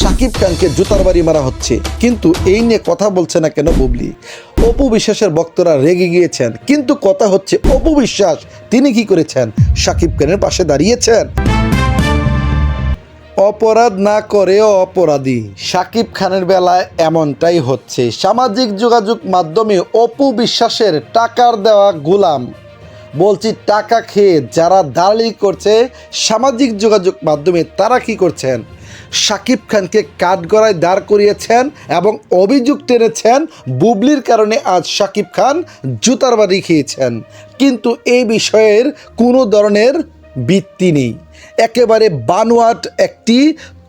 সাকিব খানকে জুতার বাড়ি মারা হচ্ছে। কিন্তু এই নিয়ে কথা বলছে না কেন বুবলি? অপু বিশ্বাসের ভক্তরা রেগে গিয়েছেন, কিন্তু কথা হচ্ছে অপু বিশ্বাস, তিনি কি করেছেন? সাকিব খানের পাশে দাঁড়িয়েছেন। অপরাধ না করেও অপরাধী, সাকিব খানের বেলায় এমনটাই হচ্ছে। সামাজিক যোগাযোগ মাধ্যমে অপু বিশ্বাসের টাকার দেওয়া গোলাম। বলছি টাকা খেয়ে যারা দালালি করছে, সামাজিক যোগাযোগ মাধ্যমে তারা কি করছেন? সাকিব খানকে কাঠগড়ায় দাঁড় করিয়েছেন এবং অভিযোগ টেনেছেন বুবলির কারণে আজ সাকিব খান জুতার বাড়ি খেয়েছেন। কিন্তু এই বিষয়ের কোনো ধরনের ভিত্তি নেই। একেবারে বানোয়াট একটি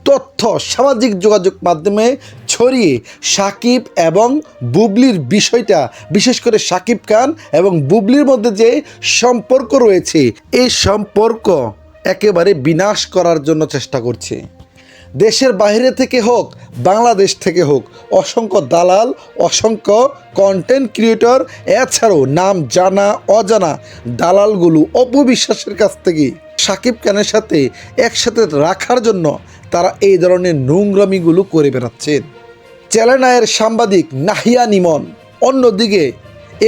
তথ্য সামাজিক যোগাযোগ মাধ্যমে ছড়িয়ে সাকিব এবং বুবলির বিষয়টা, বিশেষ করে সাকিব খান এবং বুবলির মধ্যে যে সম্পর্ক রয়েছে, এই সম্পর্ক একেবারে বিনাশ করার জন্য চেষ্টা করছে। দেশের বাইরে থেকে হোক, বাংলাদেশ থেকে হোক, অসংখ্য দালাল, অসংখ্য কন্টেন্ট ক্রিয়েটর এছাড়াও নাম জানা, অজানা দালালগুলো অপবিশ্বাসের কাছ থেকে সাকিব খানের সাথে একসাথে রাখার জন্য তারা এই ধরনের নোংরামিগুলো করে বেড়াচ্ছেন চ্যালেনায়ের সাংবাদিক নাহিয়া নিমন, অন্যদিকে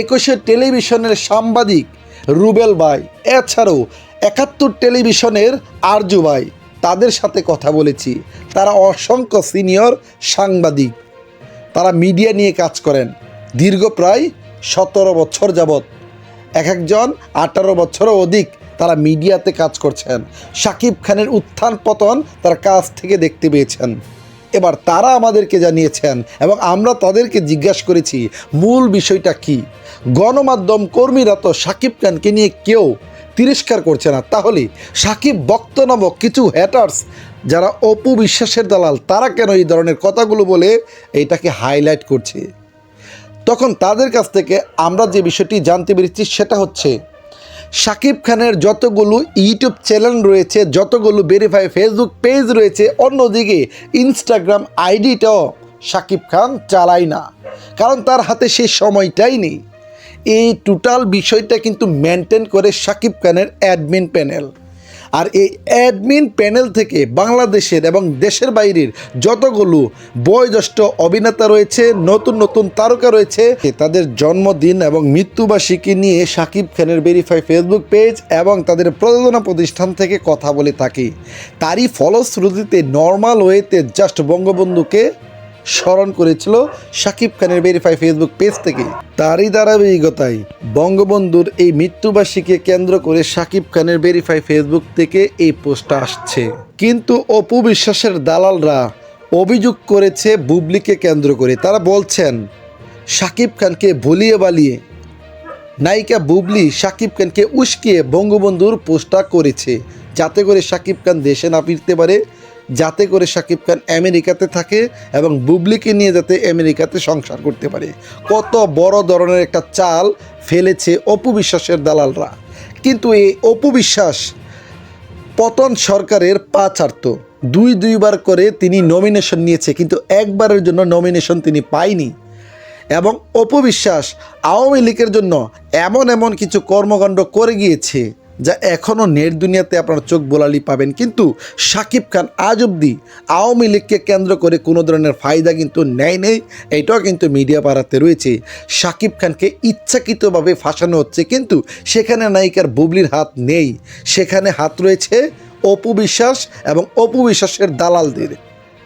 একুশে টেলিভিশনের সাংবাদিক রুবেল ভাই, এছাড়াও একাত্তর টেলিভিশনের আরজু ভাই তাদের সাথে কথা বলেছি। তারা অসংখ্য সিনিয়র সাংবাদিক। তারা মিডিয়া নিয়ে কাজ করেন। দীর্ঘ প্রায় সতেরো বছর যাবৎ। এক একজন আঠারো বছরও অধিক তারা মিডিয়াতে কাজ করছেন। সাকিব খানের উত্থান পতন তার কাছ থেকে দেখতে পেয়েছেন। এবার তারা আমাদেরকে জানিয়েছেন এবং আমরা তাদেরকে জিজ্ঞাসা করেছি, মূল বিষয়টা কি? গণমাধ্যম কর্মীরা তো সাকিব খানকে নিয়ে কেউ তিরস্কার করছে না। তাহলে সাকিব বক্ত নামক কিছু হ্যাটার্স যারা অপু বিশ্বাসের দালাল, তারা কেন এই ধরনের কথাগুলো বলে এইটাকে হাইলাইট করছে? তখন তাদের কাছ থেকে আমরা যে বিষয়টি জানতে পেরেছি সেটা হচ্ছে শাকিব খানের যতগুলো ইউটিউব চ্যানেল রয়েছে, যতগুলো ভেরিফাই ফেসবুক পেজ রয়েছে, অন্যদিকে ইনস্টাগ্রাম আইডিটাও শাকিব খান চালায় না। কারণ তার হাতে সেই সময়টাই নেই। এই টোটাল বিষয়টা কিন্তু মেনটেন করে শাকিব খানের অ্যাডমিন প্যানেল আর এই অ্যাডমিন প্যানেল থেকে বাংলাদেশের এবং দেশের বাইরের যতগুলো বয়োজ্যেষ্ঠ অভিনেতা রয়েছে, নতুন নতুন তারকা রয়েছে তাদের জন্মদিন এবং মৃত্যুবার্ষিকী নিয়ে সাকিব খানের ভেরিফাই ফেসবুক পেজ এবং তাদের প্রযোজনা প্রতিষ্ঠান থেকে কথা বলে থাকি। তারই ফলশ্রুতিতে নর্মাল ওয়েতে জাস্ট বঙ্গবন্ধুকে স্মরণ করেছিল সাকিব খানের ভেরিফাই ফেসবুক পেজ থেকে। তারই ধারাবাহিকতায় বঙ্গবন্ধুর এই মৃত্যুবার্ষিকীকে কেন্দ্র করে সাকিব খানের ভেরিফাই ফেসবুক থেকে এই পোস্টটা আসছে। কিন্তু অপু বিশ্বাসের দালালরা অভিযোগ করেছে বুবলিকে কেন্দ্র করে। তারা বলছেন সাকিব খানকে ভুলিয়ে বালিয়ে নায়িকা বুবলি সাকিব খানকে উস্কিয়ে বঙ্গবন্ধুর পোস্টটা করেছে। যাতে করে সাকিব খান দেশে না ফিরতে পারে যাতে করে সাকিব খান আমেরিকাতে থাকে এবং বুবলিকে নিয়ে যাতে আমেরিকাতে সংসার করতে পারে। কত বড় ধরনের একটা চাল ফেলেছে অপু বিশ্বাসের দালালরা। কিন্তু এই অপু বিশ্বাস পতন সরকারের পা ছাড়ত দুই দুইবার করে তিনি নমিনেশন নিয়েছে, কিন্তু একবারের জন্য নমিনেশন তিনি পায়নি। এবং অপবিশ্বাস আওয়ামী লীগের জন্য এমন এমন কিছু কর্মকাণ্ড করে গিয়েছে যা এখনও নেট দুনিয়াতে আপনার চোখ বোলালি পাবেন। কিন্তু সাকিব খান আজ অবধি আওয়ামী লীগকে কেন্দ্র করে কোনো ধরনের ফায়দা কিন্তু নেয় নেই, এটাও কিন্তু মিডিয়া পাড়াতে রয়েছে। সাকিব খানকে ইচ্ছাকৃতভাবে ফাঁসানো হচ্ছে, কিন্তু সেখানে নায়িকার বুবলির হাত নেই। সেখানে হাত রয়েছে অপু বিশ্বাস এবং অপু বিশ্বাসের দালালদের।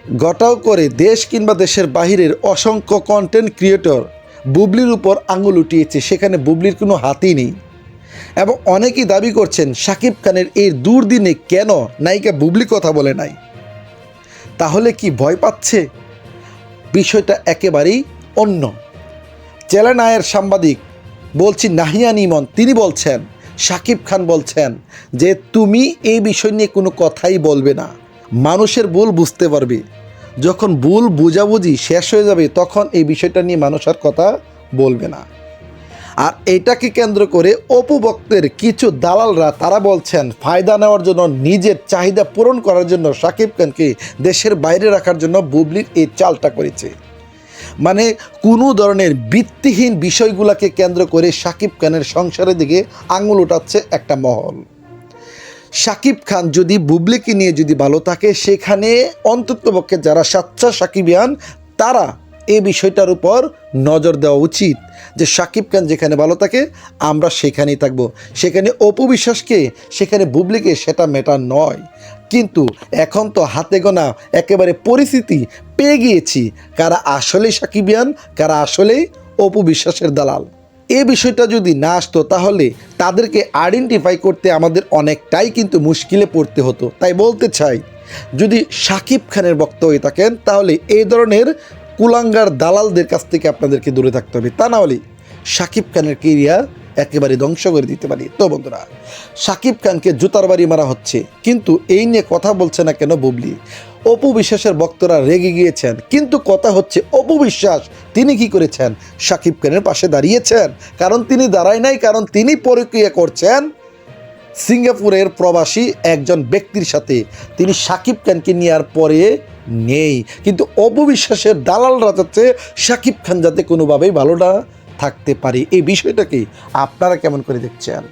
গটাও করে দেশ কিংবা দেশের বাহিরের অসংখ্য কন্টেন্ট ক্রিয়েটর বুবলির উপর আঙুল উঠিয়েছে, সেখানে বুবলির কোনো হাতই নেই। এবং অনেকেই দাবি করছেন সাকিব খানের এই দুর্দিনে কেন নায়িকা বুবলি কথা বলে নাই। তাহলে কি ভয় পাচ্ছে? বিষয়টা একেবারেই অন্য। চেলানায়ের সাংবাদিক বলছি, নাহিয়া নিমন, তিনি বলছেন সাকিব খান বলছেন যে তুমি এই বিষয় নিয়ে কোনো কথাই বলবে না। মানুষের ভুল বুঝতে পারবে। যখন ভুল বুঝাবুঝি শেষ হয়ে যাবে, তখন এই বিষয়টা নিয়ে মানুষ আর কথা বলবে না। আর এটাকে কেন্দ্র করে অপু ভক্তের কিছু দালালরা, তারা বলছেন, ফায়দা নেওয়ার জন্য, নিজের চাহিদা পূরণ করার জন্য সাকিব খানকে দেশের বাইরে রাখার জন্য বুবলির এই চালটা করেছে। মানে কোনো ধরনের ভিত্তিহীন বিষয়গুলোকে কেন্দ্র করে সাকিব খানের সংসারের দিকে আঙুল উঠাচ্ছে একটা মহল। সাকিব খান যদি বুবলিকে নিয়ে যদি ভালো থাকে, সেখানে অন্ততপক্ষে যারা সাচ্চা সাকিবিয়ান, তারা এই বিষয়টার উপর নজর দেওয়া উচিত যে সাকিব খান যেখানে ভালো থাকে, আমরা সেখানেই থাকব। সেখানে অপবিশ্বাসকে সেখানে বুবলিকে সেটা মেটার নয়। কিন্তু এখন তো হাতে গোনা একেবারে পরিস্থিতি পেয়ে গিয়েছি, কারা আসলেই সাকিবিয়ান, কারা আসলেই অপবিশ্বাসের দালাল। এ বিষয়টা যদি না আসতো তাহলে তাদেরকে আইডেন্টিফাই করতে আমাদের অনেকটাই কিন্তু মুশকিলে পড়তে হতো। তাই বলতে চাই, যদি সাকিব খানের বক্ত হয়ে থাকেন তাহলে এই ধরনের কুলাঙ্গার দালালদের কাছ থেকে আপনাদেরকে দূরে থাকতে হবে। তা না হলে সাকিব খানের কেরিয়ার একেবারে ধ্বংস করে দিতে পারি। তো বন্ধুরা, সাকিব খানকে জুতার বাড়ি মারা হচ্ছে, কিন্তু এই নিয়ে কথা বলছে না কেন বুবলি? অপু বিশ্বাসের বক্তরা রেগে গিয়েছেন, কিন্তু কথা হচ্ছে অপু বিশ্বাস, তিনি কি করেছেন? সাকিব খানের পাশে দাঁড়িয়েছেন, কারণ তিনি দাঁড়ায় নাই, কারণ তিনি প্রক্রিয়া করছেন সিঙ্গাপুরের প্রবাসী একজন ব্যক্তির সাথে তিনি সাকিব খানকে নেওয়ার পরে নেই। কিন্তু অপবিশ্বাসের দালালরা যাচ্ছে সাকিব খান যাতে কোনোভাবেই ভালো না থাকতে পারে। এই বিষয়টাকে আপনারা কেমন করে দেখছেন?